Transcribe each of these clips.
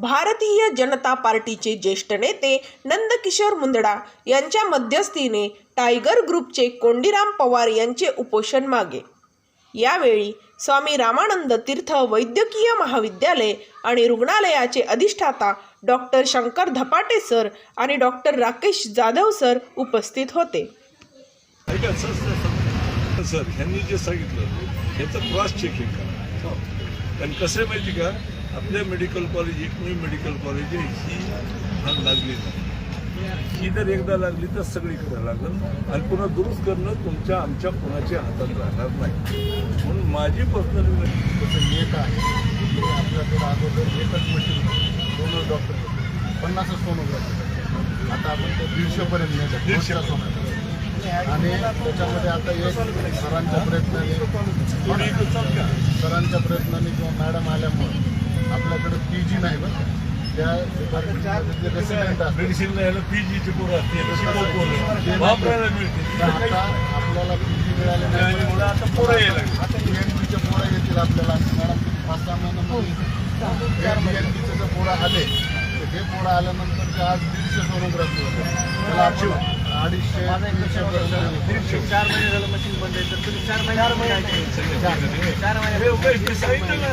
भारतीय जनता पार्टीचे ज्येष्ठ नेते नंदकिशोर मुंदडा यांच्या मध्यस्थीने टायगर ग्रुपचे कोंडीराम पवार यांचे उपोषण मागे. यावेळी स्वामी रामानंद तीर्थ वैद्यकीय महाविद्यालय आणि रुग्णालयाचे अधिष्ठाता डॉक्टर शंकर धपाटे सर आणि डॉक्टर राकेश जाधव सर उपस्थित होते. सर यांनी जे सांगितलं ह्याचं क्रॉस चेकिंग करा. कसं आहे माहिती का? आपल्या मेडिकल कॉलेज एकमेव मेडिकल कॉलेज आहे ही फार लागली नाही. ही जर एकदा लागली तर सगळीकडे लागलं. आणि पुन्हा दुरुस्त करणं तुमच्या आमच्या कोणाच्या हातात राहणार नाही. म्हणून माझी पर्सनल विनंती तसं एक आहे की आपल्याकडे अगोदर एकच मशीन दोनच डॉक्टर होते. पन्नासच सोनोग्राफी आता आपण ते दीडशेपर्यंत नेलं दीडशे. सोनोग्राफी आणि त्याच्यामध्ये आता एक सरांच्या प्रयत्नाने सरांच्या प्रयत्नाने किंवा मॅडम आल्यामुळं आपल्याकडे पी जी नाही बरं त्या पोरं असते वापरायला मिळते आता आपल्याला पी जी मिळाले नाही त्यामुळे आता पोरं यायला लागली. आता पोरं येतील आपल्याला. मॅडम पाच सहा महिन्यामध्ये पीएनबीचे जर पोरं आले तर हे पोरं आल्यानंतर ते आज दीडशे सोनोग्राफी होते. त्याला आपण अडीचशे दीडशे. चार महिने झालं मशीन बंद आहे तर तुम्ही चार महिने चार महिने. चार महिने. सांगितलं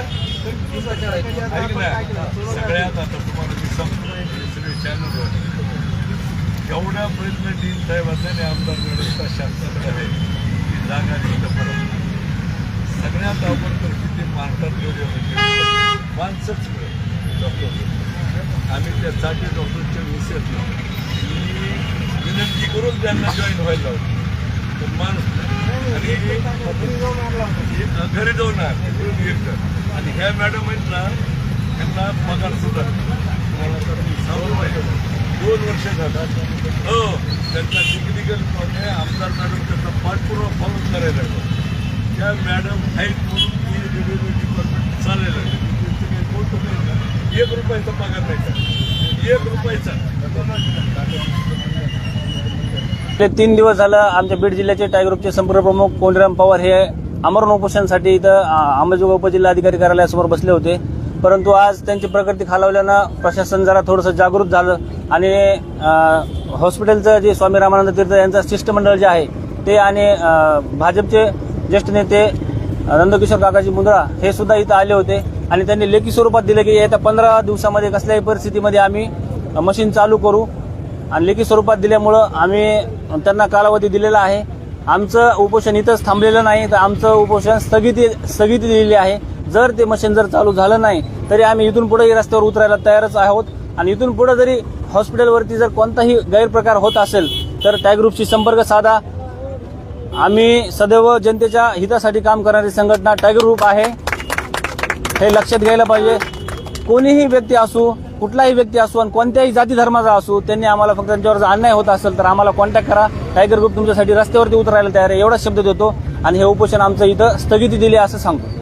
सगळ्यात आता तुम्हाला मी सांगतो वर. एवढा प्रयत्न डीन साहेबांचा आणि आमदार गणेशचा शासनाकडे आहे की जागा नाही परत सगळ्यात अवघड परिस्थिती महाराष्ट्रात होती. माणसंच डॉक्टर आम्ही त्या साठी डॉक्टरच्या विषयातलो मी विनंती करून त्यांना जॉईन व्हायला लावतो पण माणूस आणि घरी जाऊन आहे आणि ह्या मॅडम आहेत ना त्यांना पगार सुद्धा दोन वर्ष झालं. हो त्यांचा टेक्निकल प्रॉब्लेम आमदार मॅडम त्याचा पाठपुरावा फॉलो करायला लागला. त्या मॅडम हाईट म्हणून ती रेल्वे डिपार्टमेंट चालायला लागली काही नाही का? एक रुपयाचा पगार नाही का? एक रुपयाचा. गेले तीन दिवस झालं आमच्या बीड जिल्ह्याचे टायगर ग्रुपचे संपर्क प्रमुख कोंडीराम पवार हे अमरण उपोषणासाठी इथं अं, अंबाजोगाई उपजिल्हाधिकारी कार्यालयासमोर बसले होते. परंतु आज त्यांची प्रकृती खालावल्यानं प्रशासन जरा थोडंसं जागृत झालं आणि हॉस्पिटलचं जे स्वामी रामानंद तीर्थ यांचं शिष्टमंडळ जे आहे ते आणि भाजपचे ज्येष्ठ नेते नंदकिशोर काकाजी मुंद्रा हे सुद्धा इथं आले होते आणि त्यांनी लेखी स्वरूपात दिले की येत्या पंधरा दिवसामध्ये कसल्याही परिस्थितीमध्ये आम्ही मशीन चालू करू. आणि लेखी स्वरूपात दिल्यामुळं आम्ही त्यांना कालावधी दिलेला आहे. आमचं उपोषण इथंच थांबलेलं नाही तर आमचं उपोषण स्थगिती स्थगिती दिलेली आहे. जर ते मशीन जर चालू झालं नाही तरी आम्ही इथून पुढे रस्त्यावर उतरायला तयारच आहोत. आणि इथून पुढे जरी हॉस्पिटलवरती जर कोणताही गैरप्रकार होत असेल तर त्या ग्रुपशी संपर्क साधा. आम्ही सदैव जनतेच्या हितासाठी काम करणारी संघटना टायगर ग्रुप आहे. हे लक्षात घ्यायला पाहिजे. कोणीही व्यक्ती असू कुठलाही व्यक्ती असू आणि कोणत्याही जाती धर्माचा असू त्यांनी आम्हाला फक्त त्यांच्यावर जर अन्याय होत असेल तर आम्हाला कॉन्टॅक्ट करा. टायगर ग्रुप तुमच्यासाठी रस्त्यावरती उतरायला तयार आहे एवढा शब्द देतो. आणि हे उपोषण आमचं इथं स्थगिती दिली असं सांगतो.